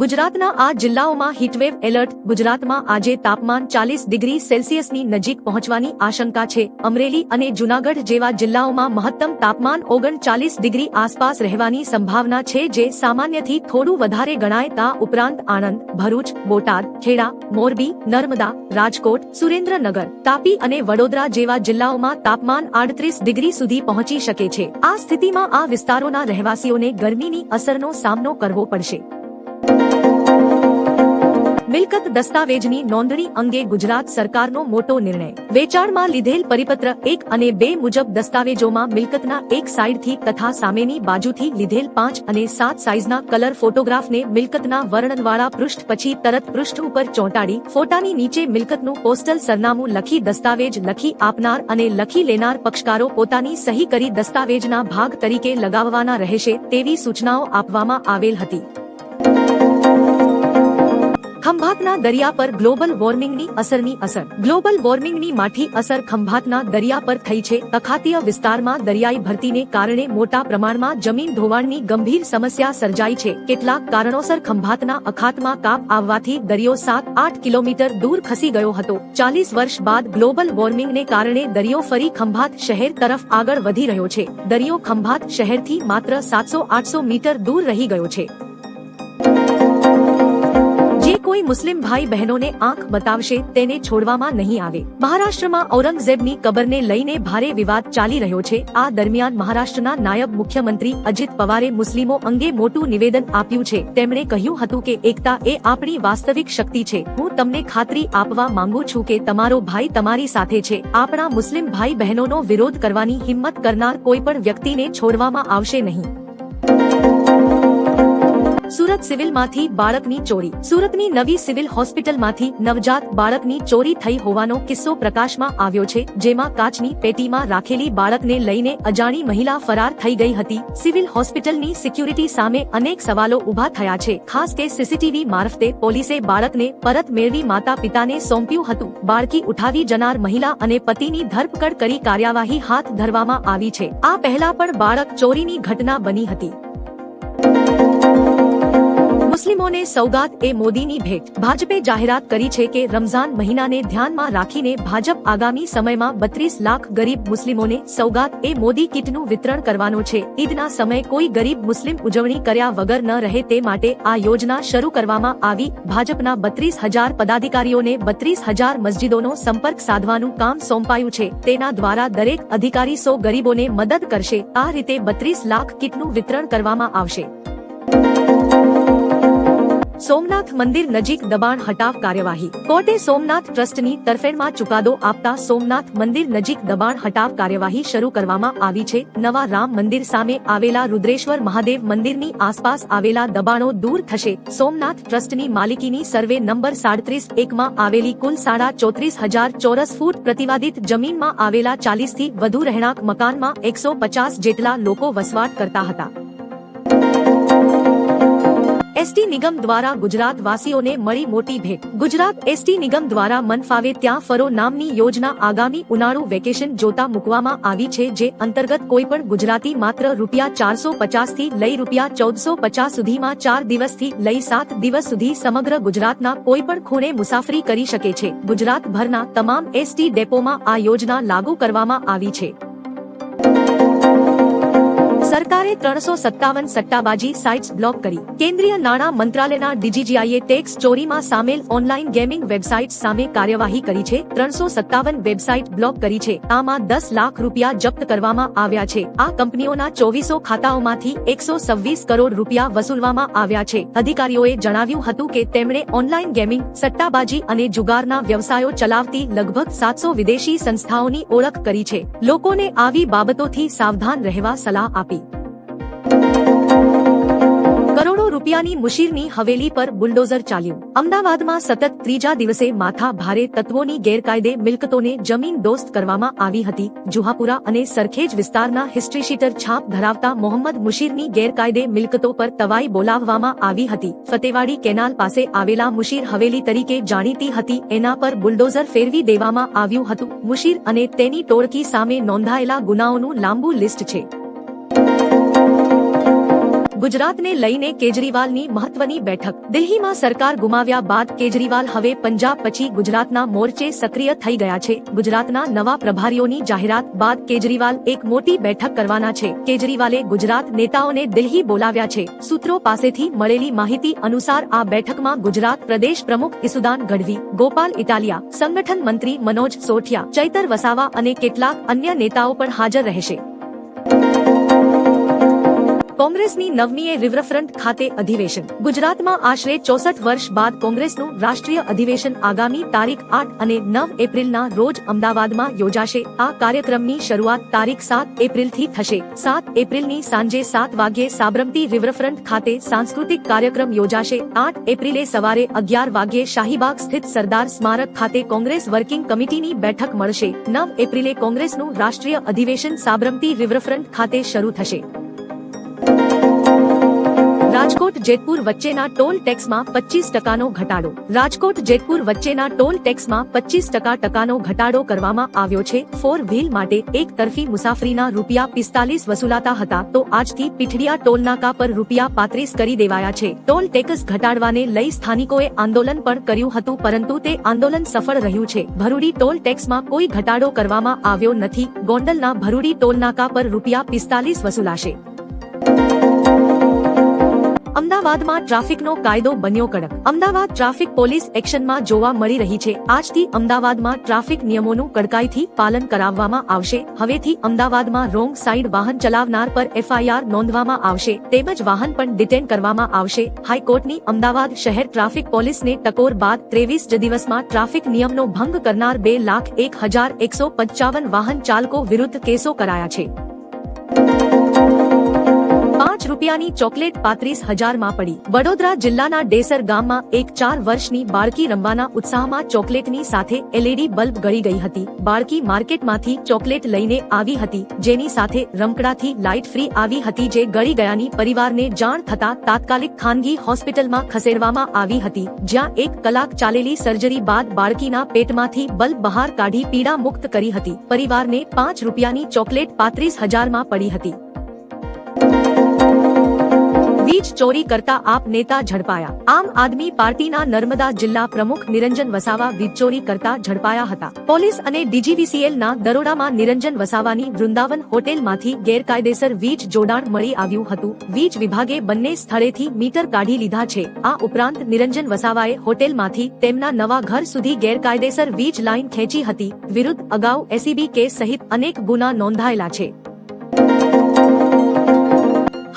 ગુજરાતના આ જિલ્લાઓમાં હીટવેવ એલર્ટ ગુજરાતમાં આજે તાપમાન ચાલીસ ડિગ્રી સેલ્સિયસની નજીક પહોંચવાની આશંકા છે. અમરેલી અને જૂનાગઢ જેવા જિલ્લાઓમાં મહત્તમ તાપમાન ઓગણચાલીસ ડિગ્રી આસપાસ રહેવાની સંભાવના છે, જે સામાન્યથી થોડું વધારે ગણાય તા ઉપરાંત આણંદ, ભરૂચ, બોટાદ, ખેડા, મોરબી, નર્મદા, રાજકોટ, સુરેન્દ્રનગર, તાપી અને વડોદરા જેવા જિલ્લાઓમાં તાપમાન આડત્રીસ ડિગ્રી સુધી પહોંચી શકે છે. આ સ્થિતિમાં આ વિસ્તારોના રહેવાસીઓને ગરમીની અસરનો સામનો કરવો પડશે. મિલકત દસ્તાવેજની નોંધણી અંગે ગુજરાત સરકારનો મોટો નિર્ણય. વેચાણમાં લીધેલ પરિપત્ર એક અને બે મુજબ દસ્તાવેજોમાં મિલકતના એક સાઈડથી તથા સામેની બાજુથી લીધેલ પાંચ અને સાત સાઈઝના કલર ફોટોગ્રાફને મિલકતના વર્ણનવાળા પૃષ્ઠ પછી તરત પૃષ્ઠ ઉપર ચોંટાડી, ફોટાની નીચે મિલકતનું પોસ્ટલ સરનામું લખી દસ્તાવેજ લખી આપનાર અને લખી લેનાર પક્ષકારો પોતાની સહી કરી દસ્તાવેજના ભાગ તરીકે લગાવવાના રહેશે તેવી સૂચનાઓ આપવામાં આવેલ હતી. ખંભાતના દરિયા પર ગ્લોબલ વોર્મિંગની અસરની અસર. ગ્લોબલ વોર્મિંગની માઠી અસર ખંભાતના દરિયા પર થઈ છે. અખાતીય વિસ્તારમાં દરિયાઈ ભરતીને કારણે મોટા પ્રમાણમાં જમીન ધોવાણની ગંભીર સમસ્યા સર્જાઈ છે. કેટલાક કારણોસર ખંભાતના અખાતમાં કાપ આવવાથી દરિયો સાત આઠ કિલોમીટર દૂર ખસી ગયો હતો. ચાલીસ વર્ષ બાદ ગ્લોબલ વોર્મિંગને કારણે દરિયો ફરી ખંભાત શહેર તરફ આગળ વધી રહ્યો છે. દરિયો ખંભાત શહેરથી માત્ર સાતસો આઠસો મીટર દૂર રહી ગયો છે. કોઈ મુસ્લિમ ભાઈ બહેનોને આંખ બતાવશે તેને છોડવામાં નહીં આવે. મહારાષ્ટ્રમાં ઔરંગઝેબની કબરને લઈને ભારે વિવાદ ચાલી રહ્યો છે. આ દરમિયાન મહારાષ્ટ્રના નાયબ મુખ્યમંત્રી અજીત પવારે મુસ્લિમો અંગે મોટું નિવેદન આપ્યું છે. તેમણે કહ્યું હતું કે એકતા એ આપણી વાસ્તવિક શક્તિ છે. હું તમને ખાતરી આપવા માંગુ છું કે તમારો ભાઈ તમારી સાથે છે. આપણા મુસ્લિમ ભાઈ બહેનોનો વિરોધ કરવાની હિંમત કરનાર કોઈ પણ વ્યક્તિને છોડવામાં આવશે નહીં. સુરત સિવિલમાંથી બાળકની ચોરી. સુરતની નવી સિવિલ હોસ્પિટલમાંથી નવજાત બાળકની ચોરી થઈ હોવાનો કિસ્સો પ્રકાશમાં આવ્યો છે, જેમાં કાચની પેટીમાં રાખેલી બાળકને લઈને અજાણી મહિલા ફરાર થઈ ગઈ હતી. સિવિલ હોસ્પિટલની સિક્યુરિટી સામે અનેક સવાલો ઊભા થયા છે. ખાસ કે સીસીટીવી મારફતે પોલીસે બાળકને પરત મેળવી માતા પિતાને સોંપ્યું હતું. બાળકી ઉઠાવી જનાર મહિલા અને પતિની ધરપકડ કરી કાર્યવાહી હાથ ધરવામાં આવી છે. આ પહેલા પણ બાળક ચોરીની ઘટના બની હતી. મુસ્લિમોને સૌગાત એ મોદીની ભેટ. ભાજપે જાહેરાત કરી છે કે રમઝાન મહિનાને ધ્યાનમાં રાખીને ભાજપ આગામી સમયમાં બત્રીસ લાખ ગરીબ મુસ્લિમોને સૌગાત એ મોદી કીટનું વિતરણ કરવાનો છે. ઈદના સમયે કોઈ ગરીબ મુસ્લિમ ઉજવણી કર્યા વગર ન રહે તે માટે આ યોજના શરૂ કરવામાં આવી. ભાજપના બત્રીસ હજાર પદાધિકારીઓને બત્રીસ હજાર મસ્જિદોનો સંપર્ક સાધવાનું કામ સોંપાયું છે. તેના દ્વારા દરેક અધિકારી સો ગરીબોને મદદ કરશે. આ રીતે બત્રીસ લાખ કીટનું વિતરણ કરવામાં આવશે. સોમનાથ મંદિર નજીક દબાણ હટાવ કાર્યવાહી. કોર્ટે સોમનાથ ટ્રસ્ટની તરફેણમાં ચુકાદો આપતા સોમનાથ મંદિર નજીક દબાણ હટાવ કાર્યવાહી શરૂ કરવામાં આવી છે. નવા રામ મંદિર સામે આવેલા રુદ્રેશ્વર મહાદેવ મંદિરની આસપાસ આવેલા દબાણો દૂર થશે. સોમનાથ ટ્રસ્ટની માલિકીની સર્વે નંબર સાડત્રીસ એકમાં આવેલી કુલ સાડા ચોત્રીસ હજાર ચોરસ ફૂટ પ્રતિવાદિત જમીનમાં આવેલા ચાલીસથી વધુ રહેણાંક મકાનમાં એકસો પચાસ જેટલા લોકો વસવાટ કરતા હતા. એસટી નિગમ દ્વારા ગુજરાત વાસીઓને મળી મોટી ભેટ. ગુજરાત એસટી નિગમ દ્વારા મન ફાવે ત્યાં ફરો નામની યોજના આગામી ઉનાળુ વેકેશન જોતા મૂકવામાં આવી છે જે અંતર્ગત કોઈ પણ ગુજરાતી માત્ર રૂપિયા ચારસો પચાસથી લઈ રૂપિયા ચૌદસો પચાસ સુધીમાં ચાર દિવસથી લઈ સાત દિવસ સુધી સમગ્ર ગુજરાતના કોઈ પણ ખૂણે મુસાફરી કરી શકે છે. ગુજરાતભરના તમામ એસટી ડેપોમાં આ યોજના લાગુ કરવામાં આવી છે. સરકારે ત્રણસો સત્તાવન સટ્ટાબાજી સાઇટ્સ બ્લોક કરી. કેન્દ્રીય નાણાં મંત્રાલયના ડીજીજીઆઈએ ટેક્સ ચોરીમાં સામેલ ઓનલાઈન ગેમિંગ વેબસાઇટ સામે કાર્યવાહી કરી છે. ત્રણસો સત્તાવન વેબસાઇટ બ્લોક કરી છે. આમાં દસ લાખ રૂપિયા જપ્ત કરવામાં આવ્યા છે. આ કંપનીઓના ચોવીસો ખાતાઓમાંથી એકસો છવ્વીસ કરોડ રૂપિયા વસૂલવામાં આવ્યા છે. અધિકારીઓએ જણાવ્યું હતું કે તેમણે ઓનલાઈન ગેમિંગ, સટ્ટાબાજી અને જુગારના વ્યવસાયો ચલાવતી લગભગ સાતસો વિદેશી સંસ્થાઓની ઓળખ કરી છે. લોકોને આવી બાબતોથી સાવધાન રહેવા સલાહ આપી. રૂપિયાની મુશીરની હવેલી પર બુલડોઝર ચાલ્યું. અમદાવાદમાં સતત ત્રીજા દિવસે માથા ભારે તત્વોની ગેરકાયદે મિલકતોને જમીન દોસ્ત કરવામાં આવી હતી. જુહાપુરા અને સરખેજ વિસ્તારના હિસ્ટ્રીશીટર છાપ ધરાવતા મોહમ્મદ મુશીરની ગેરકાયદે મિલકતો પર તવાઈ બોલાવવામાં આવી હતી. ફતેવાડી કેનાલ પાસે આવેલા મુશીર હવેલી તરીકે જાણીતી હતી. એના પર બુલડોઝર ફેરવી દેવામાં આવ્યું હતું. મુશીર અને તેની ટોળકી સામે નોંધાયેલા ગુનાઓનું લાંબુ લિસ્ટ છે. ગુજરાતને લઈને કેજરીવાલની મહત્વની બેઠક. દિલ્હીમાં સરકાર ગુમાવ્યા બાદ કેજરીવાલ હવે પંજાબ પછી ગુજરાતના મોરચે સક્રિય થઈ ગયા છે. ગુજરાતના નવા પ્રભારીઓની જાહેરાત બાદ કેજરીવાલ એક મોટી બેઠક કરવાના છે. કેજરીવાલે ગુજરાત નેતાઓને દિલ્હી બોલાવ્યા છે. સૂત્રો પાસેથી મળેલી માહિતી અનુસાર આ બેઠકમાં ગુજરાત પ્રદેશ પ્રમુખ ઈસુદાન ગઢવી, ગોપાલ ઇટાલિયા, સંગઠન મંત્રી મનોજ સોઠિયા ચૈતર વસાવા અને કેટલાક અન્ય નેતાઓ પણ હાજર રહેશે. કોંગ્રેસની નવમીએ રિવરફ્રન્ટ ખાતે અધિવેશન. ગુજરાતમાં આશરે ચોસઠ વર્ષ બાદ કોંગ્રેસનું રાષ્ટ્રીય અધિવેશન આગામી તારીખ આઠ અને નવ એપ્રિલના રોજ અમદાવાદમાં યોજાશે. આ કાર્યક્રમની શરૂઆત તારીખ સાત એપ્રિલથી થશે. સાત એપ્રિલની સાંજે સાત વાગ્યે સાબરમતી રિવરફ્રન્ટ ખાતે સાંસ્કૃતિક કાર્યક્રમ યોજાશે. આઠ એપ્રિલે સવારે અગિયાર વાગ્યે શાહીબાગ સ્થિત સરદાર સ્મારક ખાતે કોંગ્રેસ વર્કિંગ કમિટીની બેઠક મળશે. નવ એપ્રિલે કોંગ્રેસનું રાષ્ટ્રીય અધિવેશન સાબરમતી રિવરફ્રન્ટ ખાતે શરૂ થશે. રાજકોટ જેતપુર વચ્ચેના ટોલ ટેક્સમાં પચીસ ટકાનો ઘટાડો. રાજકોટ જેતપુર વચ્ચેના ટોલ ટેક્સમાં પચીસ ટકા ટકાનો ઘટાડો કરવામાં આવ્યો છે. ફોર વ્હીલ માટે એક તરફી મુસાફરીના રૂપિયા પિસ્તાલીસ વસૂલાતા હતા. તો આજથી પીઠડિયા ટોલનાકા પર રૂપિયા પાંત્રીસ કરી દેવાયા છે. ટોલ ટેક્સ ઘટાડવાને લઈ સ્થાનિકોએ આંદોલન પણ કર્યું હતું, પરંતુ તે આંદોલન સફળ રહ્યું છે. ભરૂડી ટોલ ટેક્સમાં કોઈ ઘટાડો કરવામાં આવ્યો નથી. ગોંડલના ભરૂડી ટોલનાકા પર રૂપિયા પિસ્તાલીસ વસૂલાશે. અમદાવાદમાં ટ્રાફિકનો કાયદો બન્યો કડક. અમદાવાદ ટ્રાફિક પોલીસ એક્શનમાં જોવા મળી રહી છે. આજથી અમદાવાદમાં ટ્રાફિક નિયમોનું કડકાઈથી પાલન કરાવવામાં આવશે. હવેથી અમદાવાદમાં રોંગ સાઈડ વાહન ચલાવનાર પર એફઆઈઆર નોંધવામાં આવશે. તેમજ વાહન પણ ડિટેન કરવામાં આવશે. હાઈકોર્ટની અમદાવાદ શહેર ટ્રાફિક પોલીસને ટકોર બાદ ત્રેવીસ દિવસમાં ટ્રાફિક નિયમનો ભંગ કરનાર બે લાખ એક હજાર એકસો પંચાવન વાહન ચાલકો વિરુદ્ધ કેસો કરાયા છે. પાંચ રૂપિયાની ચોકલેટ પાંત્રીસ હજારમાં પડી. વડોદરા જિલ્લાના ડેસર ગામમાં એક ચાર વર્ષની બાળકી રમવાના ઉત્સાહમાં ચોકલેટની સાથે એલઈડી બલ્બ ગળી ગઈ હતી. બાળકી માર્કેટમાંથી ચોકલેટ લઈને આવી હતી, જેની સાથે રમકડાથી લાઇટ ફ્રી આવી હતી જે ગળી ગયાની પરિવારને જાણ થતા તાત્કાલિક ખાનગી હોસ્પિટલમાં ખસેડવામાં આવી હતી, જ્યાં એક કલાક ચાલેલી સર્જરી બાદ બાળકીના પેટમાંથી બલ્બ બહાર કાઢી પીડા મુક્ત કરી હતી. પરિવારને પાંચ રૂપિયાની ચોકલેટ પાંત્રીસ હજારમાં પડી હતી. વીજ ચોરી કરતા આપ નેતા ઝડપાયા. આમ આદમી પાર્ટીના નર્મદા જિલ્લા પ્રમુખ નિરંજન વસાવા વીજ ચોરી કરતા ઝડપાયા હતા. પોલીસ અને ડીજીવીસીએલ ના દરોડામાં નિરંજન વસાવાની વૃંદાવન હોટેલમાંથી ગેરકાયદેસર વીજ જોડાણ મળી આવ્યું હતું. વીજ વિભાગે બંને સ્થળેથી મીટર કાઢી લીધા છે. આ ઉપરાંત નિરંજન વસાવાએ હોટેલમાંથી તેમના નવા ઘર સુધી ગેરકાયદેસર વીજ લાઇન ખેંચી હતી. વિરુદ્ધ અગાઉ એસીબી કેસ સહિત અનેક ગુના નોંધાયેલા છે.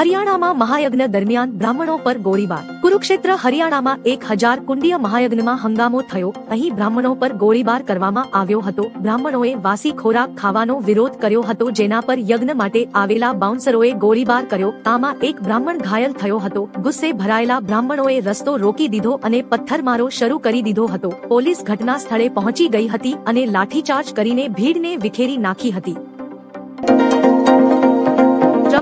હરિયાણામાં મહાયજ્ઞ દરમિયાન બ્રાહ્મણો પર ગોળીબાર. કુરુક્ષેત્ર હરિયાણામાં એક હજાર કુંડીય મહાયજ્ઞમાં હંગામો થયો. અહીં બ્રાહ્મણો પર ગોળીબાર કરવામાં આવ્યો હતો. બ્રાહ્મણોએ વાસી ખોરાક ખાવાનો વિરોધ કર્યો હતો, જેના પર યજ્ઞ માટે આવેલા બાઉન્સરોએ ગોળીબાર કર્યો. આમાં એક બ્રાહ્મણ ઘાયલ થયો હતો. ગુસ્સે ભરાયેલા બ્રાહ્મણોએ રસ્તો રોકી દીધો અને પથ્થરમારો શરૂ કરી દીધો હતો. પોલીસ ઘટના સ્થળે પહોંચી ગઈ હતી અને લાઠીચાર્જ કરીને ભીડને વિખેરી નાખી હતી.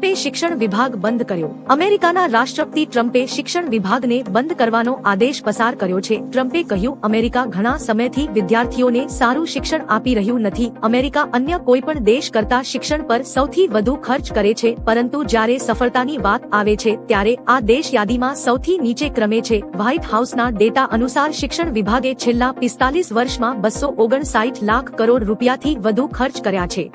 ટ્રમ્પે શિક્ષણ વિભાગ બંધ કર્યો. અમેરિકાના રાષ્ટ્રપતિ ટ્રમ્પે શિક્ષણ વિભાગને બંધ કરવાનો આદેશ પસાર કર્યો છે. ટ્રમ્પે કહ્યું, અમેરિકા ઘણા સમયથી વિદ્યાર્થીઓને સારું શિક્ષણ આપી રહ્યું નથી. અમેરિકા અન્ય કોઈ પણ દેશ કરતા શિક્ષણ પર સૌથી વધુ ખર્ચ કરે છે. પરંતુ જ્યારે સફળતાની વાત આવે છે, ત્યારે આ દેશ યાદીમાં સૌથી નીચે ક્રમે છે. વ્હાઇટ હાઉસના ડેટા અનુસાર શિક્ષણ વિભાગે છેલ્લા પિસ્તાલીસ વર્ષમાં બસો ઓગણસાઠ લાખ કરોડ રૂપિયાથી વધુ ખર્ચ કર્યા છે.